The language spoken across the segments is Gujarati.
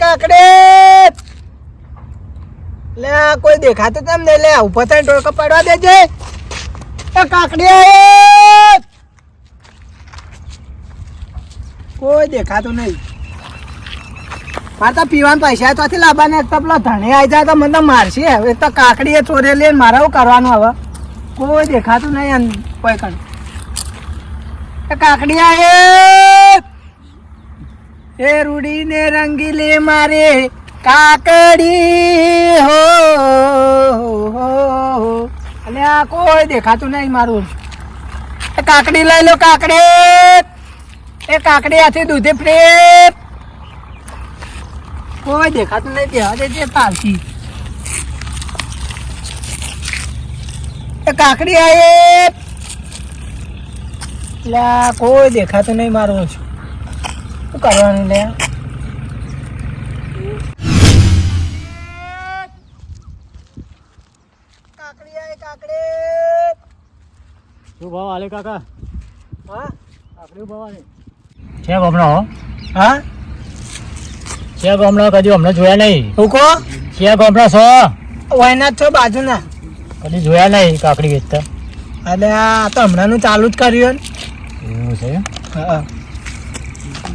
કાકડે લે, કોઈ દેખાતો તેમ નહીં. લે ઊભો થઈને ટોળકો પાડવા દેજે. એ કાકડી કોઈ દેખાતું નહીં. મારે તો પીવાના પૈસા તો લાવવાના તો પેલો ધણી આવી જાય તો મને તો મારશે. હવે તો કાકડી એ ચોરે લઈને મારે કરવાનું હવે? કોઈ દેખાતું નહીં કોઈ કણ. એ કાકડી આયે! એ રૂડીને રંગીલી મારે કાકડી, હો હો. અને આ કોઈ દેખાતું નહીં મારું. એ કાકડી લઈ લો, કાકડી. એ કાકડી આથી દૂધે ફ્રેપ કોઈ દેખાતું નહીં દેવા દેજે પાલથી. એ કાકડી આયે. લે, કોઈ દેખાતું નહીં મારું. શું કરવાનું લે? શું ભાવ આલે કાકા? હા? કાકડી ભાવ આલે છે હમણાં હો. હા? છે હમણાં કદી હમણાં જોયા નહીં. હું કહો છે હમણાં સો વાયનાથ છો બાજુના. કદી જોયા નહીં કાકડી વેચતા. એટલે આ તો હમણાંનું ચાલુ જ કર્યું એવું છે હા.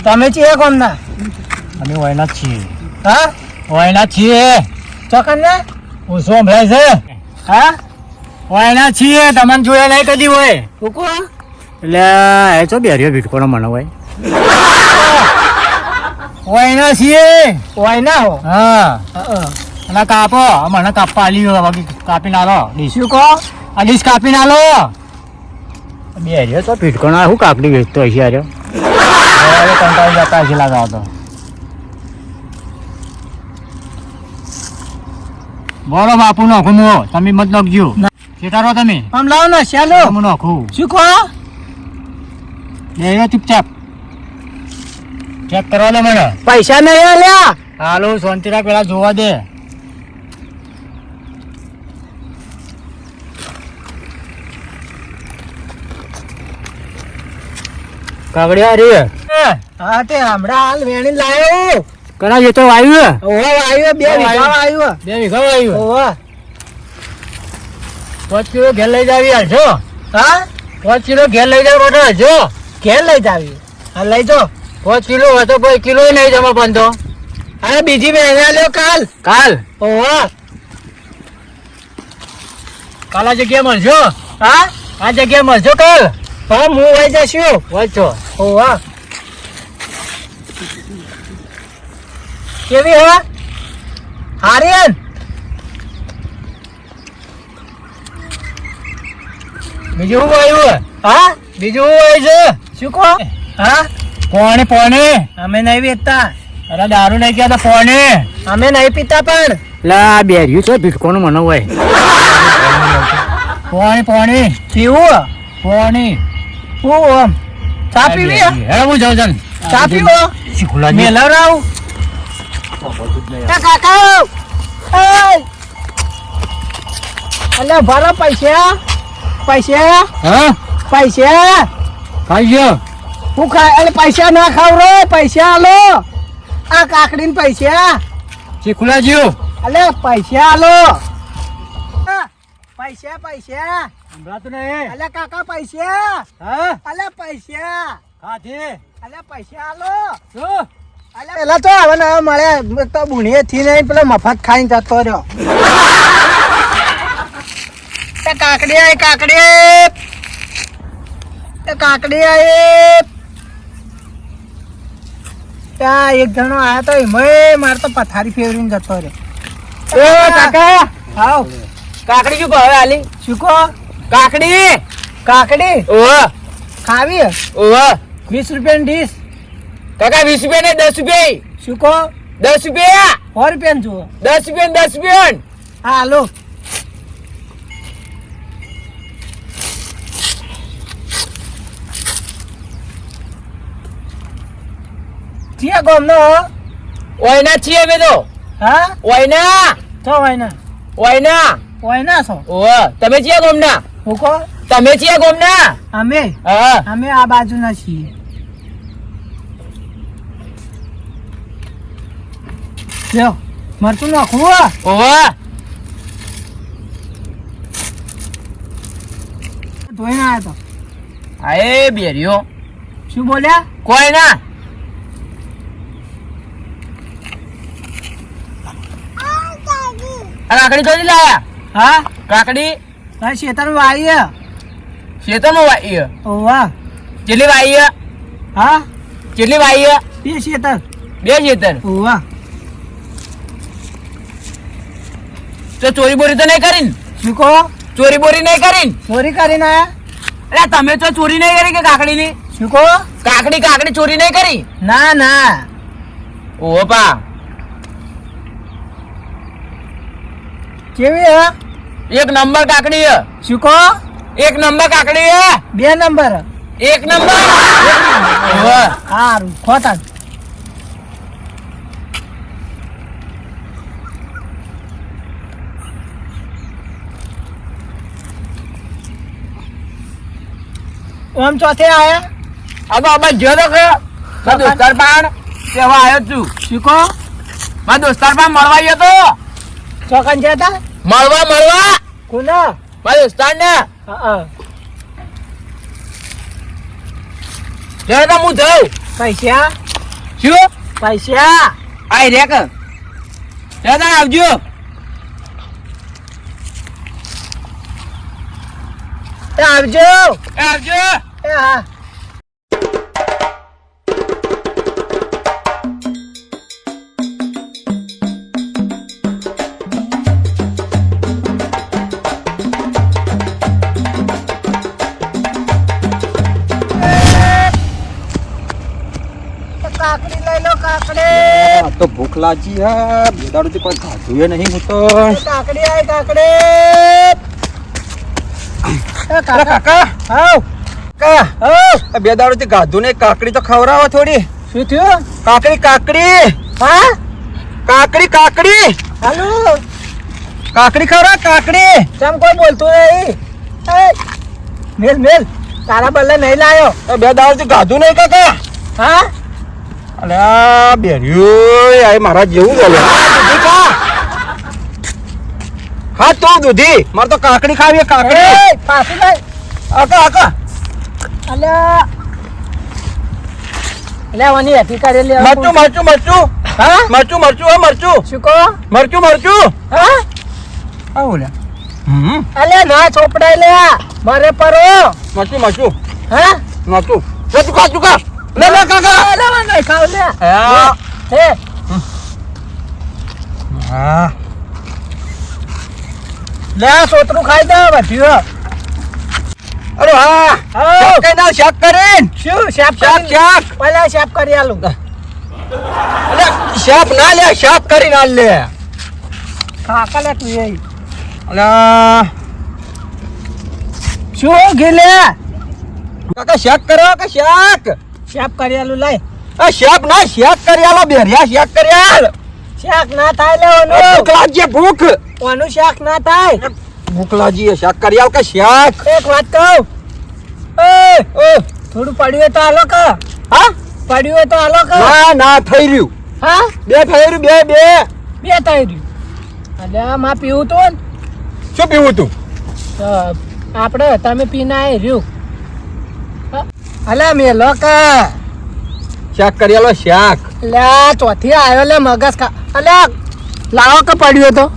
તમે છીએ કોમના અમે વાયના છીએ. હા? વાયના છીએ. ચોકન ને ઓછો સંભળાય છે. હા? વાયના છીએ. તમને જોયા નહીં કદી હોય. તું કો એટલે એ તો બેરીઓ ભીટકોનો મને હોય. વાયના છીએ. વાયના હો? હા. હા અને કાપો. મને કાપવા આલી બાકી કાપી નાલો ડીશ. કો આ ડીશ કાપી નાલો બેરીઓ તો ભીટકોનો શું કાપડી વેચતો હશે યાર કંટાળી જતા હશે લાગાવ તો બોલો બાપુ નોખું મો તમે મત નોખજો. ચેતારો તમે આમ લાવો ને ચાલો હું નોખું શું કહો લે ચૂપચાપ ચેક કરવા દે મને પૈસા નહીં આલ્યા હાલો શાંતિ રાખ પેલા જોવા દે કાગડિયા રે હા? તે હમણાં હાલ વેણી લાયો. કણા તો આવ્યું ઓહો આવ્યો બે વીઘા આવ્યો બે વીઘા આવ્યું ઓહો. પાંચ કિલો ઘેર લઈ જાવી હજો હા? પાંચ કિલો ઘેર લઈ જાવ રોટો હજો ઘેર લઈ જાવી. હા લઈ જો. પાંચ કિલો હોય તો કોઈ કિલો નહીં જમા બંધો અરે બીજી વેણી લ્યો કાલ. કાલ? ઓહો. કાલ આ જગ્યાએ મળજો. હા? આ જગ્યાએ મળજો કાલ. હા હું વહી જશું વાંચો ઓહો. કેવી હે? બીજું શું આવ્યું હા? બીજું શું આવ્યું છે? શું કહો? હા? કોણે કોણે અમે નહીં વેચતા. અરે દારૂ નહીં કહેતા કોણે અમે નહીં પીતા પણ. લા બેર્યું છે ભીટકોનું મને હોય. પોણી પોણી. પીવું પોણી. હું ચા પીવી હેડ હે જાઉં ચાલ ચા પીવો? મેલર આવું! અલે ભરો પૈસા. પૈસા. હા? પૈસા. ગયો હું ખા અલે પૈસા ના ખાવ રો પૈસા આલો. આ કાકડી પૈસા. શીખુલા જીવ અલે પૈસા આલો. પૈસા પૈસા. સંભળાતું નહીં. અલે કાકા પૈસા. હા? અલે પૈસા. અલે પૈસા આલો. શું? અલે પેલા તો આવે ને હવે મળે એક તો બુણીએ થી નહીં પેલો મફત ખાઈને જતો રહ્યો. કાકડી આય કાકડી કાકડી આય ત્યાં એક જણો આયા તો એમાં મારે તો પથારી ફેરવીને જતો રહ્યો. એ કાકા! હાવ કાકડી શું ભાવે આલી? શું કહો? કાકડી? કાકડી? ઓહ! ખાવી? ઓહ! વીસ રૂપિયાની ડીશ. કાકા વીસ રૂપિયા ને દસ રૂપિયા શું કહો? દસ રૂપિયા સો રૂપિયા જુઓ. દસ રૂપિયા દસ રૂપિયા હા હાલો છીએ ગામનો? ઓયના છીએ અમે તો. હા? ઓયના. છો વાયના ઓયના. વાયના છો? ઓહ તમે છીએ ગોમના? હું કહો? તમે છીએ ગોમના? અમે? હા. અમે આ બાજુના છીએ. લ્યો મરચું નાખવું હો. ઓવા ધોઈને આવ્યો તો. આ એ બેરીઓ. શું બોલ્યા? કોઈ ના. કાકડી તો લાયા? હા? કાકડી? હા શેતર વાળી શેતર શેતરમાં વાઈ ઓવા કેટલી વાઈ હા? કેટલી વાઈ બે શેતર. બે શેતર. ઓવા તો ચોરી બોરી તો નહીં કરીને? શું કહો? ચોરી બોરી નહીં કરીને? ચોરી કરીને? આયા અરે તમે તો ચોરી નહીં કરી કે કાકડીની? શું કહો? કાકડી કાકડી ચોરી નહીં કરી? ના ના. પા. કેવી હે? એક નંબર કાકડી હે. શું કહો? એક નંબર કાકડી હે. બે નંબર. એક નંબર? હા ખોતા ઓમ ચોથે આયા? આ તો આપણે જો તો કે મારા દોસ્તાર પાણ તેવા આવ્યો છું? શીખો કહો? દોસ્તાર પાણ મળવા ગયો તો? ચોકન છે તા? મળવા મળવા? કોના? મારા દોસ્તાર ને હા. જરા તો હું જાઉં. પૈસા? શું? પૈસા? આઈ રેક જરા તાણ આવજો. આવજો. આવજો. એ હા કાકડી લઈ લો કાકડી આ તો ભૂખ લાગી હે બે દાડોથી કોઈ ખાધું એ નહીં હું તો કાકડી આય કાકડી એ અરે કાકા કાકા હાઉ કા હાઉ આ બે ગાધું ને કાકડી તો ખવડાવો થોડી. શું થયું? કાકડી કાકડી. હા? કાકડી કાકડી. હાલો. કાકડી ખવડાવ કાકડી. કેમ કોઈ બોલતું નહીં. મેલ મેલ. તારા બદલે નહીં લાયો. બે બે દાડોથી ગાધું નહીં કાકા. હા? અલે બેર્યું આ મારા જેવું બોલે. હા તું દૂધી. મારે તો કાકડી ખાવી કાકડી. પાછી આકા આકા. અલ્યા. અલ્યા વાની અધિકારી લે મરચું મરચું મરચું. હા? મરચું મરચું હા મરચું. શું કહો? મરચું મરચું. હા? આ બોલ્યા હમ. અલ્યા ના ચોપડા લે મારે પરો. મરચું મરચું. હા? મરચું. લે તું ખા લે લે કાકા અલ્યા નહીં ખાવ લે. હા? હે? હા. લે સોતરું ખાઈ દે વધ્યું અરે હા. હા. કઈ ના શેક કરીને. શું શાપ શાક કરી પહેલા શાપ કરી આલું. અરે શાક ના લે શાક કરીને હાલ લે. કાકા લે તું એ. અલા શું ગીલે કાકા શેક કરો કે શાક. શેપ કરી આલું લઈ. આ શેપ ના શેક કરી આલો બેરિયા શેક કરી આલ. શેક ના થાય લે ભૂખ લાગજે ભૂખ. ઓનું શાક ના થાય. લાગી શાક કરી આવ કે શાક? એક વાત કહું? એ ઓ થોડું પડ્યું હોય તો આલો કે. હા? પડ્યું હોય તો આલો કે. ના ના થઈ રહ્યું. હા? બે થઈ રહ્યું બે બે. બે થઈ રહ્યું. અલ્યા માં પીવું તો શું પીવું તું? આપણે તમે પીને આવી રહ્યું અલ્યા મેલો કે. શાક કરી આલો શાક. લે ચોથી આવ્યો લે મગજ ખા અલ્યા લાવો કે પડ્યો તો?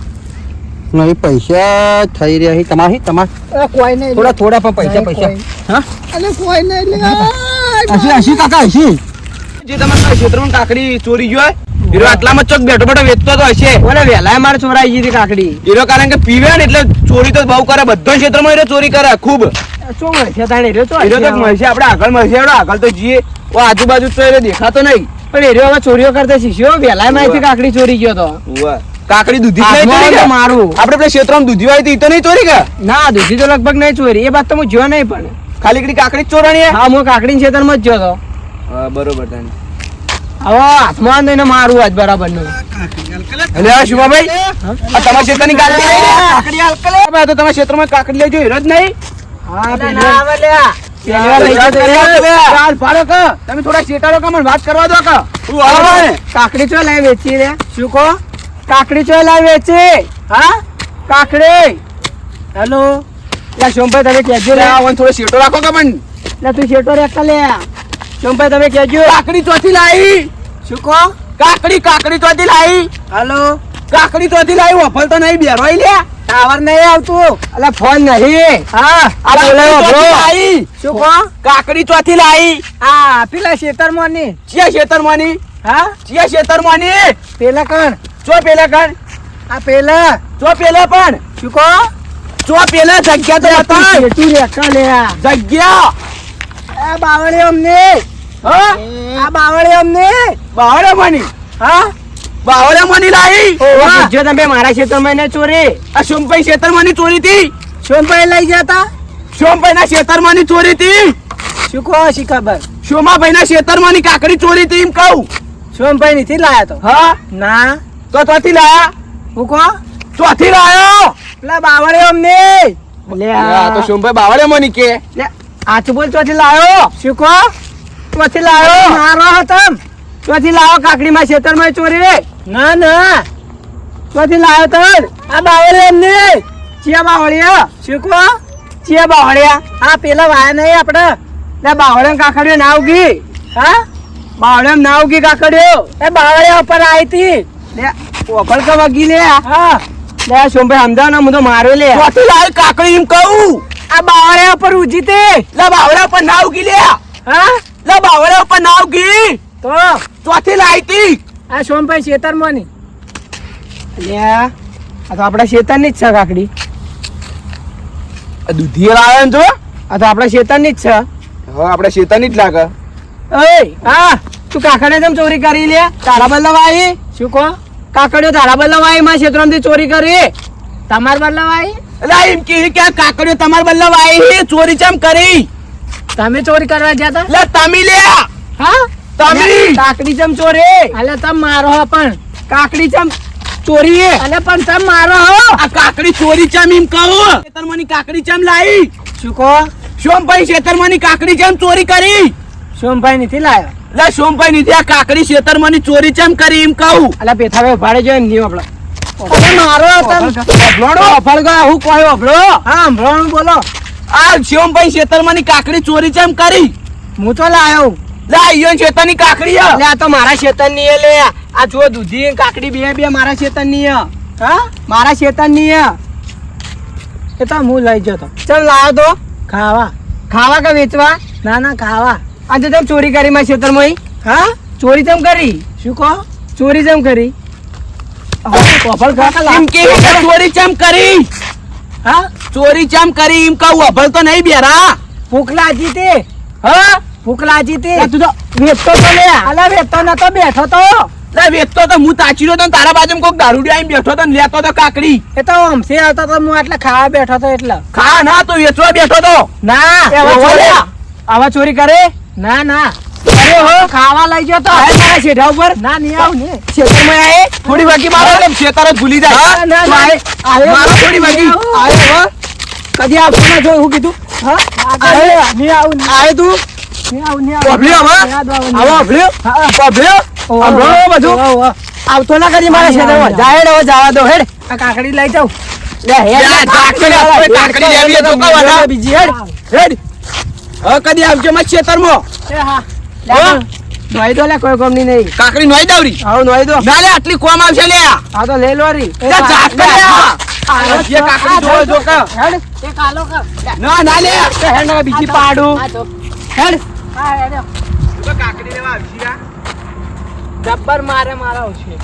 નહીં પૈસા થઈ રહ્યા છે. તમારે તમારે? કોઈ નહીં થોડા થોડા પણ પૈસા પૈસા. હા? અને કોઈ નહીં લે હસી હસી કાકા હસી. જે તમારા ક્ષેત્રમાં કાકડી ચોરી ગયો હોય હીરો આટલામાં ચોક બેઠો બેઠો વેચતો તો હશે. ઓલે વેલા મારે ચોરાઈ ગઈ હતી કાકડી. હીરો કારણ કે પીવે ને એટલે ચોરી તો બહુ કરે બધા ક્ષેત્રમાં હીરો ચોરી કરે ખૂબ. શું મળશે તાણે? હીરો તો હીરો તો મળશે આપણે આગળ મળશે આપણે આગળ તો જઈએ. ઓ આજુબાજુ તો હીરો દેખાતો નહીં. પણ હીરો હવે ચોરીઓ કરતા શીખ્યો. વેલાયમાંથી કાકડી ચોરી ગયો તો. કાકડી દૂધી નહીં તો મારું. આપણે પેલા ક્ષેત્રમાં દૂધી વાળી હતી, તો નહીં ચોરી કે? ના દૂધી તો લગભગ નહીં ચોરી. એ વાત તો હું જો નહીં પણ. ખાલી એકડી કાકડી ચોરાણી હા? હું કાકડી ખેતરમાં જ તો હા બરોબર તાણી. હવે હાથમાં દઈને મારું આજ બરાબરનું અલે શુભાભાઈ તમારા ક્ષેત્રની કાકડી નહીં ને? કાકડી તો તમારા ક્ષેત્રમાં કાકડી જ નહીં? લઈ. તમે થોડા શેટાડો ક, મને વાત કરવા દો. કાકડી ચો લાવી વેચી રે? શું કહો? કાકડી ચો લાવી વેચી. હા? કાકડી. હેલો? લે સોમભાઈ તમે કહેજો લે, લે થોડો શેટો રાખો કે પણ. લે તું શેટો રાખતા લે. સોમભાઈ તમે કહેજો. કાકડી ચોથી લાવી. શું કહો? કાકડી કાકડી ચોથી લાવી. હેલો? કાકડી ચોથી લાવી વફલ તો નહીં બેરોય લે. ટાવર નહીં આવતું. એટલે ફોન નહીં. હા. આ બોલાવો લાવી. શું કહો? કાકડી ચોથી લાવી. હા પેલા શેતરમાં ની ચિયા મોની હા? ચિયા મોની પેલા કણ? ચો પેલા કણ? આ પેલા. ચો પેલા પણ? શું કહો? ચો પેલા જગ્યા તો બતાવ. શેઠું રેખા લે જગ્યા? આ બાવળે અમને. હા? આ બાવળે અમને. બાવળે મની હા? બાવળે મની ઓવા. જો તમે મારા ક્ષેત્રમાં એને ચોરી. આ સોમભાઈ શેતરમાંની ચોરી હતી. સોમભાઈ લઈ ગયા તા? સોમભાઈ ના શેતરમાંની ચોરી હતી. શું કહો શી ખબર? સોમાભાઈ ના શેતરમાંની કાકડી ચોરી હતી એમ કહું. સોમભાઈ નથી લાયા તો. હા? ના. તો તોથી લાયા? હું કો તોથી લાયો? પેલા બાવળી અમને. લે આ તો શુંભાઈ બાવળે મની કે. લે આછું બોલ તોથી લાયો. શું કો તોથી લાયો. મારો હતમ તોથી લાયો કાકડી માં ખેતરમાં ચોરી ના ના. તોથી લાયો તર આ બાવળે અમને. ચિયા બાવળિયા? શું કો ચિયા બાવળિયા? આ પેલા વાયા નહીં આપણે લે બાવળે કાકડીઓ ના ઉગી. હા? બાવળે ના ઉગી કાકડીઓ. એ બાવળે ઉપર આવી હતી. લે ઓફળ કા વગી લે. હા. લે સોમભાઈ સમજાવ ને હું તો માર્યો લે. ચોથી કાકડી એમ કહું. આ બાવળિયા ઉપર ઉજી તે. લે બાવળે ઉપર ના ઉગી લે. હા? લે બાવળે ઉપર ના ઉગી. તો? ચોથી લાવી આ સોમભાઈ શેતરમાં ની અલ્યા આ તો આપણા શેતરની જ છે કાકડી. દૂધી લાવે ને જો. આ તો આપણા શેતરની જ છે. હવે આપણે શેતાની જ લાગે. ઓય હા. તું કાકડે કેમ ચોરી કરી લે તારા બદલા વાઈ શું કહો? કાકડીઓ તારા બદલાવાયમાં ક્ષેત્રમાંથી ચોરી કરી? તમાર બદલાવાય એટલે એમ કે ક્યાં કાકડીઓ તમાર બદલાવાય ચોરી ચમ કરી? તમે ચોરી કરવા ગયા તા લે તમે લે હા? તમે! કાકડી ચમ ચોરી? અલે તમ મારો પણ. કાકડી ચમ ચોરી અલે પણ તમ મારો હો. આ કાકડી ચોરી ચમ એમ કહો? ખેતરમાંની કાકડી ચમ લાવી? શું કહો? સોમભાઈ ખેતરમાંની કાકડી ચમ ચોરી કરી? સોમભાઈ નથી લાયો. લે સોમભાઈ નીતિ આ કાકડી ખેતરમાંની ચોરી ચેમ કરી એમ કહું? અલા પેથાભાઈ ભાડે જો એમ નહીં અરે મારો? અફળ હું કોઈ અફળો હા અભળો બોલો. આ સોમભાઈ ખેતરમાંની કાકડી ચોરી ચેમ કરી? હું તો લાયો લે ઈયોન ખેતરની કાકડી હે. આ તો મારા શેતનની એ લે. આ જો દૂધી કાકડી બે બે મારા શેતનની હે. હા? મારા શેતનની હે. એ તો હું લઈ જતો. ચલ લાયો તો. ખાવા. ખાવા કે વેચવા? ના ના ખાવા. આજે તમે ચોરી કરી મારા શેતરમાં હા? ચોરી તેમ કરી. શું કહો? ચોરી તેમ કરી. ચોરી ચમ કરી? હા? ચોરી ચમ કરી એમ કહું અભળ તો નહીં બેરા. ભૂખ જીતે હા? ભૂખ જીતે તું. તો વેચતો તો લે. અલા વેચતો નતો બેઠો તો. લે વેચતો તો હું તાચીરો તો તારા બાજુ કોક દારૂડી આવીને બેઠો તો લેતો તો કાકડી. એ તો અમસે આવતો તો હું એટલે ખાવા બેઠો તો એટલે. ખા ના તો વેચવા બેઠો તો. ના આવા ચોરી કરે. ના ના અરે હો ખાવા લઈ ગયો તો આય મારા શેઠા ઉપર ના નહીં આવ ને ખેતરમાં આય થોડી વાગી મારો એટલે શેતર જ ભૂલી જાય ના, ના, તું આય. આયો. મારો થોડી વાગી આયો હો. કદી આપ ના જો હું કીધું હા આયો. નહીં આવું આય તું નહીં આવું નહીં આવ હવે? યાદ આવે અભળ્યો હા. બધું ઓહો, ઓહો. આવતો ના કરી મારા શેઠામાં. જા હેડ હવે જવા દો હેડ આ કાકડી લઈ જાઉં લે હેડ. કાકડી લેવી તો કવા ના બીજી હેડ હેડ હવે કદી આવજો માં ખેતરમાં. એ હા. નોઈ દો લે કોઈ કોમની નહીં. કાકડી નોઈ દાવરી હા નોઈ દો. ના લે આટલી કોમ આવશે લે. આ તો લે લો રી. જા, જાત લે. આ જે કાકડી જો જો કા હેડ. એ કાલો કા ના ના લે. હેડ ના બીજી પાડું. હેડ. હા હેડ. કાકડી લેવા આવશે જબ્બર મારે મારા છે